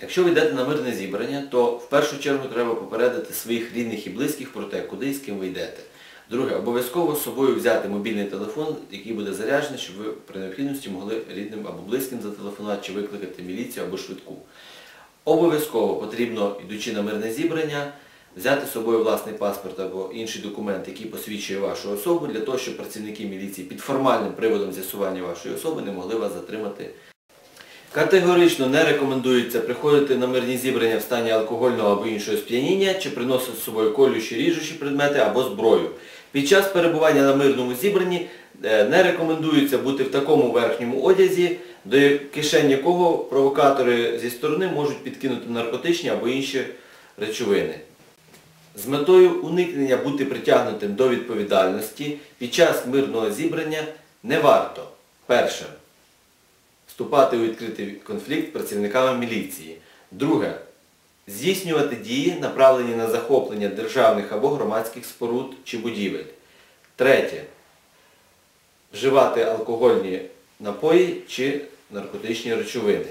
Якщо ви йдете на мирне зібрання, то в першу чергу треба попередити своїх рідних і близьких про те, куди і з ким ви йдете. Друге, обов'язково з собою взяти мобільний телефон, який буде заряджений, щоб ви при необхідності могли рідним або близьким зателефонувати чи викликати міліцію або швидку. Обов'язково потрібно, йдучи на мирне зібрання, взяти з собою власний паспорт або інший документ, який посвідчує вашу особу, для того, щоб працівники міліції під формальним приводом з'ясування вашої особи не могли вас затримати Категорично не рекомендується приходити на мирні зібрання в стані алкогольного або іншого сп'яніння чи приносити з собою колючі ріжучі предмети або зброю. Під час перебування на мирному зібранні е, не рекомендується бути в такому верхньому одязі, до кишень якого провокатори зі сторони можуть підкинути наркотичні або інші речовини. З метою уникнення бути притягнутим до відповідальності під час мирного зібрання не варто. Перше вступати у відкритий конфлікт працівниками міліції. Друге. Здійснювати дії, направлені на захоплення державних або громадських споруд чи будівель. Третє. Вживати алкогольні напої чи наркотичні речовини.